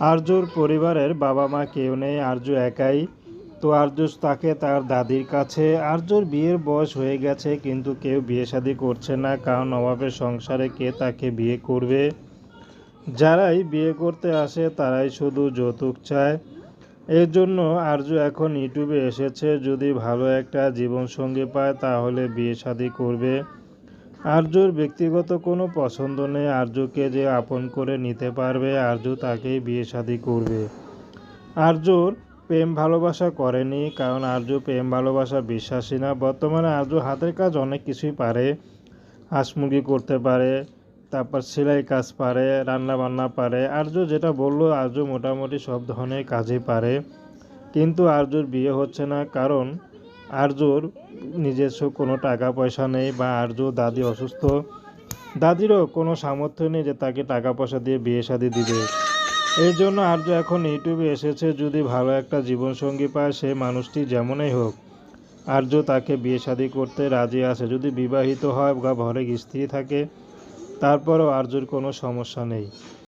আরজুর পরিবারের বাবা মা কেউ নেই, আরজু একাই। তো আরজু তাকে তার দাদির কাছে। আরজুর বিয়ের বয়স হয়ে গেছে, কিন্তু কেউ বিয়ে শাদি করছে না, কারণ অভাবের সংসারে কে তাকে বিয়ে করবে? যারাই বিয়ে করতে আসে, তারাই শুধু যৌতুক চায়। এর জন্য আরজু এখন ইউটিউবে এসেছে, যদি ভালো একটা জীবনসঙ্গী পায়, তাহলে বিয়ে শাদি করবে। আরজুর ব্যক্তিগত কোনো পছন্দ নেই। আরজুকে যে আপন করে নিতে পারবে আরজু তাকেই বিয়ে শাদি করবে। আরজুর প্রেম ভালোবাসা করেনি, কারণ আরজু প্রেম ভালোবাসা বিশ্বাসী না। বর্তমানে আরজু হাতের কাজ অনেক কিছুই পারে। হাঁস মুরগি করতে পারে, তারপর সেলাই কাজ পারে রান্না বান্না পারে। আরজু যেটা বলল আরজু মোটামুটি সব ধরনের কাজই পারে। কিন্তু আরজুর বিয়ে হচ্ছে না, কারণ আরজুর নিজস্ব কোনো টাকা পয়সা নেই বা আরজু দাদি অসুস্থ, দাদিরও কোনো সামর্থ্য নেই যে তাকে টাকা পয়সা দিয়ে বিয়ে শাদি দিবে। এই জন্য আরজু এখন ইউটিউবে এসেছে, যদি ভালো একটা জীবনসঙ্গী পায় সেই মানুষটি যেমনই হোক আরজু তাকে বিয়ে শাদি করতে রাজি আছে। যদি বিবাহিত হয় বা ঘরে স্ত্রী থাকে, তারপরও আরজুর কোনো সমস্যা নেই।